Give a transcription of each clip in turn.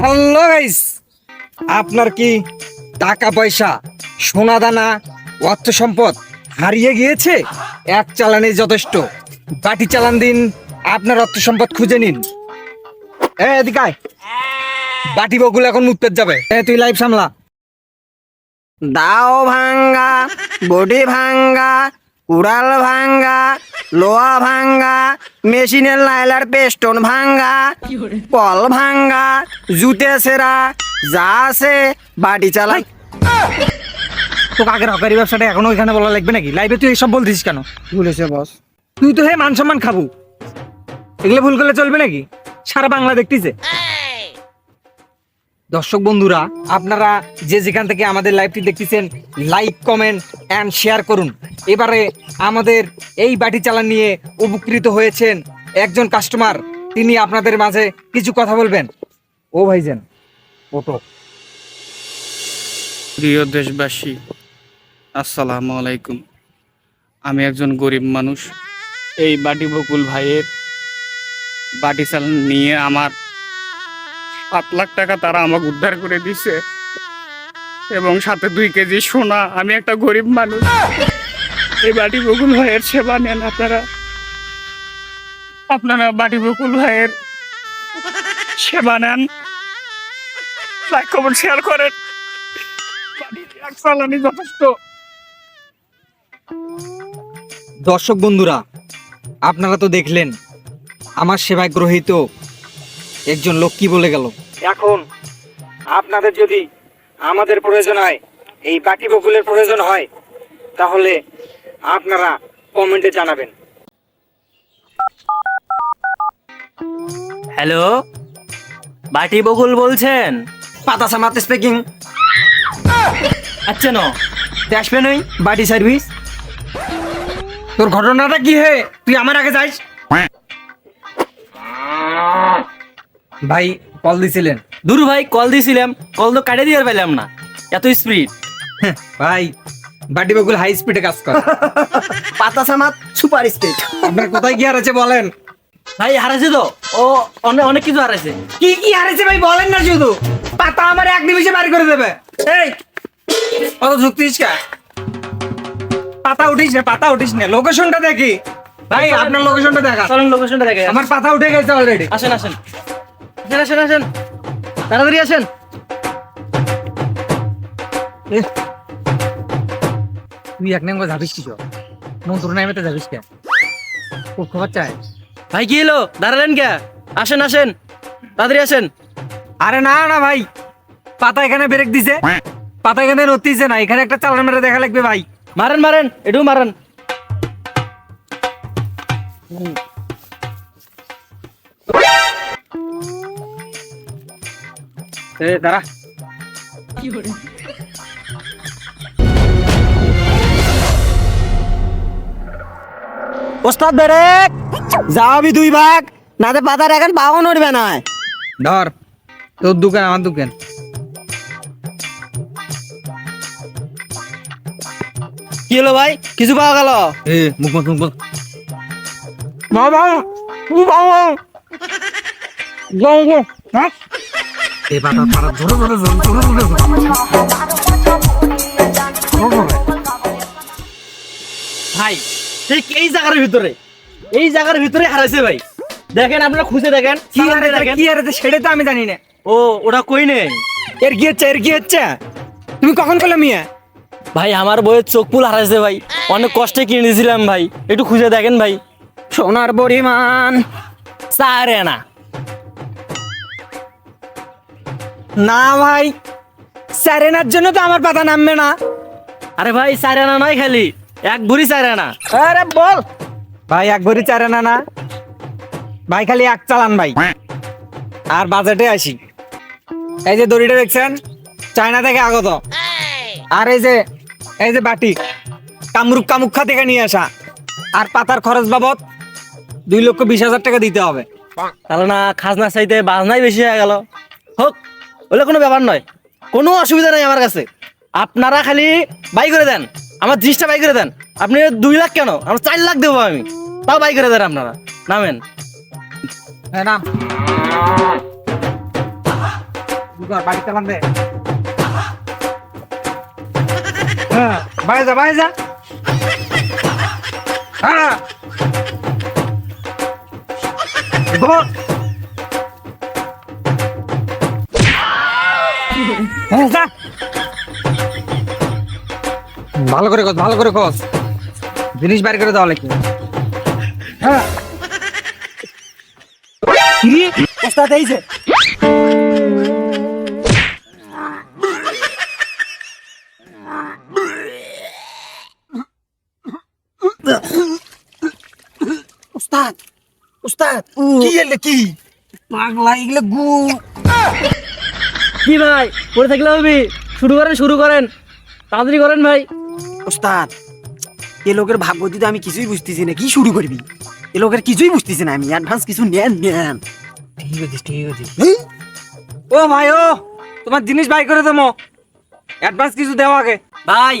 Hello guys, আপনার কি টাকা পয়সা, সোনা দানা, অর্থ সম্পদ হারিয়ে গিয়েছে? এক চালানে যথেষ্ট। বাটি চালান দিন, আপনার অর্থ সম্পদ খুঁজে নিন। এ, এদিকে আয়। বাটি বকুল এখন মুতপেট যাবে। তুই লাইভ সামলা। দাও ভাঙ্গা, বডি ভাঙ্গা উড়াল ভাঙ্গা লোহা ভাঙ্গা মেশিনের লাইলার পেস্টন ভাঙ্গা কল ভাঙ্গা জুতে সেরা যা আছে বাটি চালাই। তো আগের হকারি ব্যবসাটা এখনও ওইখানে বলা লাগবে নাকি? লাইভে তুই এইসব বলছিস কেন? ভুলেছে বস। তুই তো হে মান সম্মান খাব। এগুলো ভুল করলে চলবে নাকি? সারা বাংলা দেখতেছে। দর্শক বন্ধুরা, আপনারা যে যেখান থেকে আমাদের লাইভটি দেখতেছেন লাইক কমেন্ট অ্যান্ড শেয়ার করুন। এবারে আমাদের এই বাটি চালান নিয়ে উপকৃত হয়েছেন একজন কাস্টমার তিনি আপনাদের মাঝে কিছু কথা বলবেন। ও ভাইজান ওটো প্রিয় দেশবাসী, আসসালামু আলাইকুম। আমি একজন গরিব মানুষ। এই বাটি বকুল ভাইয়ের বাটি চালান নিয়ে আমার সাত লাখ টাকা তারা আমাকে উদ্ধার করে দিছে। এবং সাথে দুই কেজি সোনা। আমি একটা গরিব মানুষ। এই বাটি বকুল ভাইয়ের সেবা নেন আপনারা। আপনারা বাটি বকুল ভাইয়ের সেবা নেন। লাইক, কমেন্ট, শেয়ার করেন। যথেষ্ট। দর্শক বন্ধুরা, আপনারা তো দেখলেন, আমার সেবায় গ্রহীত একজন লোক কি বলে গেল? এখন আপনাদের যদি আমাদের প্রয়োজন হয় এই বাটি বকুলের প্রয়োজন হয় তাহলে আপনারা কমেন্টে জানাবেন। হ্যালো? বাটি বকুল বলছেন? পাতা সামাতে স্পিকিং আচ্ছা ন আসবে নই? বাটি সার্ভিস? তোর ঘটনাটা কি হে? তুই আমার আগে যাইস ভাই কল দিছিলেন। দুরু ভাই কল দিয়েছিলাম কল তো কাটে দিয়ে পাইলাম না। এত স্পিড হ্যাঁ, ভাই বাটি বকুল হাই স্পিডে কাজ করে। পাতা সামাত সুপার স্পিড আপনার কোথায় কি হারাচ্ছে বলেন? ভাই হারাইছে তো। ও অনেক অনেক কিছু হারাইছে। কি কি হারাইছে ভাই বলেন না শুধু। পাতা আমার এক নিমিষে বাড়ি করে দেবে। এই অত ঝুঁকতিস কা? পাতা উঠিস না পাতা উঠিস না। লোকেশনটা দেখি। ভাই আপনার লোকেশনটা দেখা চলেন লোকেশনটা দেখে আমার পাতা উঠে গেছে অলরেডি আসেন আসেন। আসেন আসেন আসেন। তাড়াতাড়ি আসেন। তুই এক নম্বর যাবিস কি মন্ত্র নামে তো যাবিস কে খুব খবর চাই। ভাই কি এলো দাঁড়ালেন কে? আসেন আসেন। তাড়াতাড়ি আসেন। আরে না না ভাই। পাতা এখানে ব্রেক দিছে। পাতা এখানে রতিছে না এখানে একটা চালান মেরে দেখা লাগবে ভাই। মারেন মারেন এটু মারেন। দাঁড়া। ওস্তাদ বেরেক যাবি দুই ভাগ নাতে পাতার এখন পাও নড়বে না। ধর তোর দোকান আমার দোকান। কি হলো ভাই? কিছু পাওয়া গেল? এ মুখ মুখ মুখ বাবা বাবা এ পাতা পাতা ধরে ধরে ধরে ধরে ধরে ভাই ঠিক এই জায়গার ভিতরে এই জায়গার ভিতরে হারাইছে ভাই দেখেন আপনারা খুঁজে দেখেন কি হারাইছে কি হারাইছে সেটা তো আমি জানি না ও ওটা কই নেই এর কি হচ্ছে এর কি হচ্ছে তুমি কখন পেলে মিয়া ভাই আমার বইয়ের চোখ ফুল হারাইছে ভাই অনেক কষ্টে কিনে দিয়েছিলাম ভাই একটু খুঁজে দেখেন ভাই সোনার পরিমাণ চারে না না ভাই স্যারেনার জন্য তো আমার পাতা নামবে না। আরে ভাই চারে আনা নয় খালি এক ভরি চারে আনা আরে বল। ভাই এক ভরি চার আনা না। ভাই খালি এক চালান ভাই। আর বাজেটে আসি। এই যে দড়িটা দেখছেন চায়না থেকে আগত। আর এই যে এই যে বাটি কামরূপ কামুক্ষা থেকে নিয়ে আসা। আর পাতার খরচ বাবদ দুই লক্ষ বিশ হাজার টাকা দিতে হবে। তাহলে না খাজনা চাইতে বাজনাই বেশি হয়ে গেল। হোক ওগুলো কোনো ব্যাপার নয়। কোনো অসুবিধা নেই আমার কাছে। আপনারা খালি বাই করে দেন। আমার জিনিসটা বাই করে দেন। আপনি দুই লাখ কেন? আমার চার লাখ দেবো আমি। তাও বাই করে দেন আপনারা। নামেন। হ্যাঁ নাম। হ্যাঁ হ্যাঁ। হ্যাঁ, যা। ভালো করে কস ভালো করে কস। জিনিস বাইর করে দেওয়া লাগবে হ্যাঁ। কি? ওস্তাদ এইছে ওস্তাদ ওস্তাদ কি এলে কি? পাগলা এগুলো গু। কি ভাই পড়ে থাকলে হবে। শুরু করেন শুরু করেন। তাড়াতাড়ি করেন ভাই। ওস্তাদ এ লোকের ভাগ্য দিতে আমি কিছুই বুঝতেছি না কি শুরু করবি? এ লোকের কিছুই বুঝতেছি না আমি অ্যাডভান্স কিছু নেন নেন। ঠিক আছে ঠিক আছে। ও ভাই ও তোমার জিনিস বাই করে দেবো। অ্যাডভান্স কিছু দেওয়া আগে। ভাই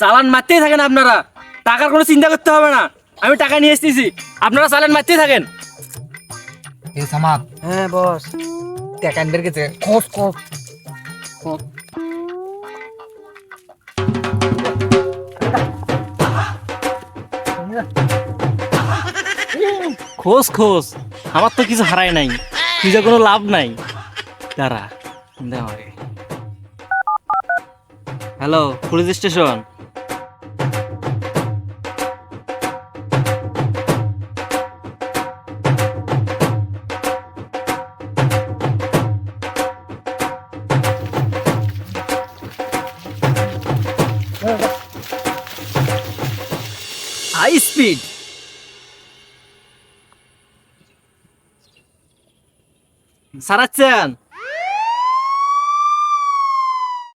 চালান মারতেই থাকেন আপনারা। টাকার কোনো চিন্তা করতে হবে না। আমি টাকা নিয়ে এসেছি। আপনারা চালান মারতেই থাকেন। এ সামাদ হ্যাঁ বস। টেকান বের গেছে। খোঁজ খোঁজ খোঁজ খোঁজ। আমার তো কিছু হারায় নাই। নিজের কোনো লাভ নাই। দাঁড়া দেওয়া hello police station high speed সারাচ্ছেন?